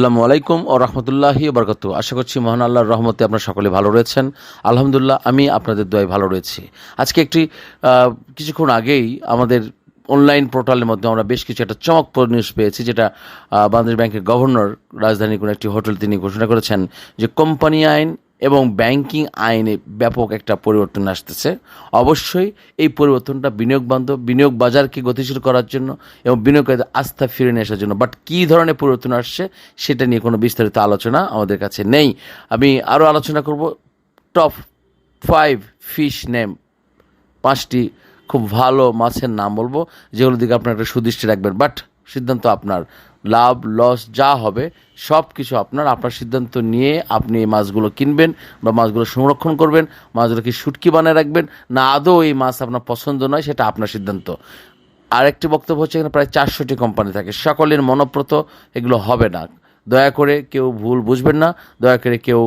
আসসালামু আলাইকুম ও রহমতুল্লাহি বরকত আশা করছি মহান আল্লাহর রহমতে আপনারা সকলে ভালো রয়েছেন। আলহামদুলিল্লাহ, আমি আপনাদের দোয়ায় ভালো রয়েছি। আজকে একটি কিছুক্ষণ আগেই আমাদের অনলাইন পোর্টালের মধ্যে আমরা বেশ কিছু একটা চমকপ্রদ নিউজ পেয়েছি, যেটা বাংলাদেশ ব্যাংকের গভর্নর রাজধানীর কোনো একটি হোটেল তিনি ঘোষণা করেছেন যে, কোম্পানি আইন এবং ব্যাংকিং আইনে ব্যাপক একটা পরিবর্তন আসতেছে। অবশ্যই এই পরিবর্তনটা বিনিয়োগ বান্ধব, বিনিয়োগ বাজারকে গতিশীল করার জন্য এবং বিনিয়োগকারীদের আস্থা ফিরে নিয়ে আসার জন্য। বাট কী ধরনের পরিবর্তন আসছে সেটা নিয়ে কোনো বিস্তারিত আলোচনা আমাদের কাছে নেই। আমি আরও আলোচনা করব। টপ ফাইভ ফিশ নেম পাঁচটি খুব ভালো মাছের নাম বলব যেগুলো দিকে আপনার একটা সুদৃষ্টি রাখবেন। বাট সিদ্ধান্ত আপনার লাভ, লস যা হবে সব কিছু আপনার আপনার সিদ্ধান্ত নিয়ে আপনি এই মাছগুলো কিনবেন বা মাছগুলো সংরক্ষণ করবেন মাছগুলোকে শুটকি বানিয়ে রাখবেন, না আদৌ এই মাছ আপনার পছন্দ নয়, সেটা আপনার সিদ্ধান্ত। আরেকটি বক্তব্য হচ্ছে এখানে প্রায় চারশোটি কোম্পানি থাকে। সকলের মনপ্রত এগুলো হবে না। দয়া করে কেউ ভুল বুঝবেন না, দয়া করে কেউ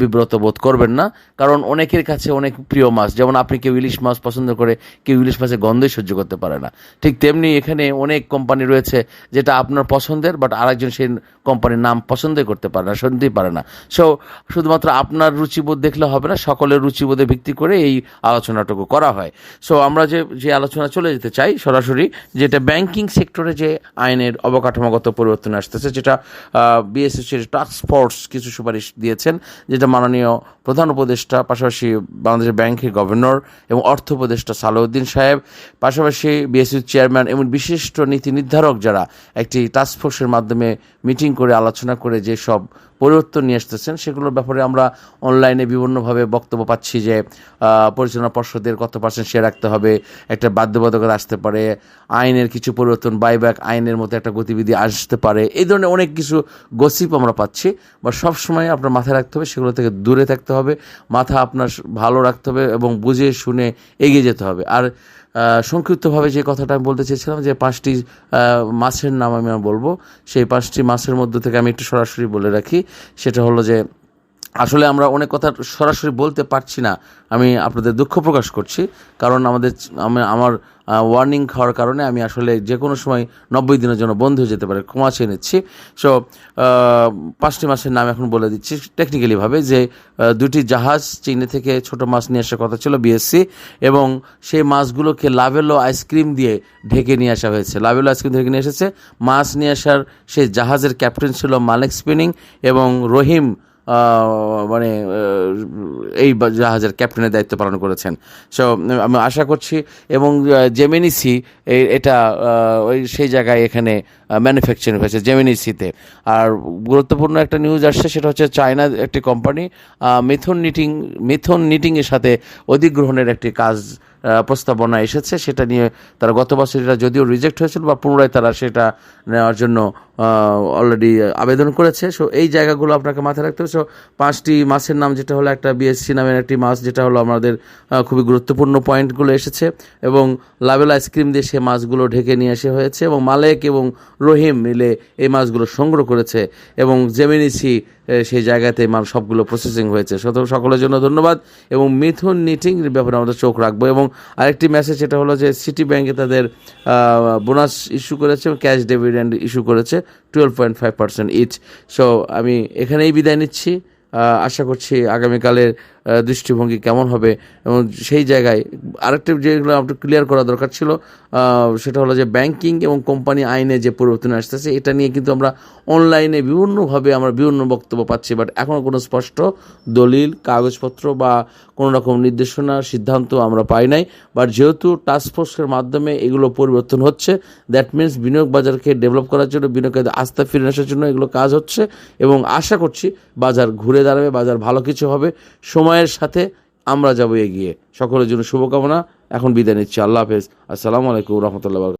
বিব্রত বোধ করবেন না। কারণ অনেকের কাছে অনেক প্রিয় মাছ, যেমন আপনি কেউ ইলিশ মাছ পছন্দ করে কেউ ইলিশ মাছের গন্ধই সহ্য করতে পারে না। ঠিক তেমনি এখানে অনেক কোম্পানি রয়েছে যেটা আপনার পছন্দের বাট আরেকজন সেই কোম্পানির নাম পছন্দই করতে পারে না, শুনতেই পারে না। সো শুধুমাত্র আপনার রুচিবোধ দেখলে হবে না, সকলের রুচিবোধে ভিত্তি করে এই আলোচনাটুকু করা হয়। সো আমরা যে যে আলোচনা চলে যেতে চাই সরাসরি, যেটা ব্যাংকিং সেক্টরে যে আইনের অবকাঠামোগত পরিবর্তন আসতেছে, যেটা বিএসএসির টাস্ক ফোর্স কিছু সুপারিশ দিয়েছেন, যেটা মাননীয় প্রধান উপদেষ্টা, পাশাপাশি বাংলাদেশ ব্যাংকের গভর্নর এবং অর্থ উপদেষ্টা সালাউদ্দিন সাহেব, পাশাপাশি বিএসসির চেয়ারম্যান এবং বিশিষ্ট নীতি নির্ধারক যারা একটি টাস্ক ফোর্সের মাধ্যমে মিটিং করে, আলোচনা করে যে সব পরিবর্তন নিয়ে আসতেছেন, সেগুলোর ব্যাপারে আমরা অনলাইনে বিভিন্নভাবে বক্তব্য পাচ্ছি যে পরিচালনা পর্ষদের কত পার্সেন্ট শেয়ার রাখতে হবে, একটা বাধ্যবাধকতা আসতে পারে, আইনের কিছু পরিবর্তন বাইব্যাক আইনের মতো একটা গতিবিধি আসতে পারে, এই ধরনের অনেক কিছু গসিপ আমরা পাচ্ছি বা সবসময় আপনার মাথায় রাখতে হবে, সেগুলো থেকে দূরে থাকতে হবে, মাথা আপনার ভালো রাখতে হবে এবং বুঝে শুনে এগিয়ে যেতে হবে, আর সংক্ষিপ্তভাবে যে কথাটা আমি বলতে চেয়েছিলাম যে পাঁচটি মাছের নাম আমি বলব। সেই পাঁচটি মাছের মধ্যে থেকে আমি একটু সরাসরি বলে রাখি। সেটা হলো যে আসলে আমরা অনেক কথা সরাসরি বলতে পারছি না। আমি আপনাদের দুঃখ প্রকাশ করছি। কারণ আমাদের আমার ওয়ার্নিং খাওয়ার কারণে আমি আসলে যে কোনো সময় নব্বই দিনের জন্য বন্ধ হয়ে যেতে পারে, ক্ষমা চেয়ে নিচ্ছি। সো পাঁচটি মাসের নাম এখন বলে দিচ্ছি টেকনিক্যালিভাবে যে দুটি জাহাজ চীনে থেকে ছোট মাছ নিয়ে আসার কথা ছিল বিএসসি এবং সেই মাছগুলোকে লাভেলো আইসক্রিম দিয়ে ঢেকে নিয়ে আসা হয়েছে। লাভেলো আইসক্রিম ঢেকে নিয়ে এসেছে। মাছ নিয়ে আসার সেই জাহাজের ক্যাপ্টেন ছিল মালেক স্পিনিং এবং রহিম মানে এই জাহাজের ক্যাপ্টেনের দায়িত্ব পালন করেছেন। সো আমি আশা করছি এবং জেমিনিসি এটা ওই সেই জায়গায় এখানে ম্যানুফ্যাকচারিং হয়েছে জেমিনিসিতে আর গুরুত্বপূর্ণ একটা নিউজ আসছে, সেটা হচ্ছে চায়নার একটি কোম্পানি মিথুন নিটিং মিথুন নিটিংয়ের সাথে অধিগ্রহণের একটি কাজ প্রস্তাবনা এসেছে, সেটা নিয়ে তারা গত বছর এটা যদিও রিজেক্ট হয়েছিল বা পুনরায় তারা সেটা নেওয়ার জন্য অলরেডি আবেদন করেছে। সো এই জায়গাগুলো আপনাকে মাথায় রাখতে হবে। সো পাঁচটি মাছের নাম যেটা হলো একটা বিএসসি নামের একটি মাছ, যেটা হলো আমাদের খুবই গুরুত্বপূর্ণ পয়েন্টগুলো এসেছে। এবং লাভেল আইসক্রিম দিয়ে সে মাছগুলো ঢেকে নিয়ে আসা হয়েছে এবং মালেক এবং রহিম মিলে এই মাছগুলো সংগ্রহ করেছে। এবং জেমিনিসি সেই জায়গাতে মাল সবগুলো প্রসেসিং হয়েছে। সুতরাং সকলের জন্য ধন্যবাদ এবং মিথুন নিটিং ব্যাপারে আমাদের চোখ রাখব। এবং আরেকটি মেসেজ এটা হলো যে সিটি ব্যাংকে তাদের বোনাস ইস্যু করেছে এবং ক্যাশ ডিভিডেন্ড ইস্যু করেছে twelve point five percent each so আমি এখানেই বিদায় নিচ্ছি। আশা করছি আগামীকালের দৃষ্টিভঙ্গি কেমন হবে এবং সেই জায়গায় আরেকটা যেগুলো একটু ক্লিয়ার করা দরকার ছিল সেটা হলো যে ব্যাংকিং এবং কোম্পানি আইনে যে পরিবর্তন আসতেছে, এটা নিয়ে কিন্তু আমরা অনলাইনে বিভিন্নভাবে আমরা বিভিন্ন বক্তব্য পাচ্ছি বাট এখনও কোনো স্পষ্ট দলিল, কাগজপত্র বা কোনো রকম নির্দেশনা, সিদ্ধান্ত আমরা পাই নাই। বাট যেহেতু টাস্কফোর্সের মাধ্যমে এগুলো পরিবর্তন হচ্ছে দ্যাট মিনস বিনিয়োগ বাজারকে ডেভেলপ করার জন্য, বিনিয়োগকারীদের আস্থা ফিরে আসার জন্য এগুলো কাজ হচ্ছে এবং আশা করছি বাজার ঘুরে দাঁড়াবে, বাজার ভালো কিছু হবে। সময়ের সাথে আমরা যাব এগিয়ে। সকলের জন্য শুভকামনা। এখন বিদায় নিচ্ছি। আল্লাহ হাফেজ। আসসালামু আলাইকুম রহমতুল্লাহ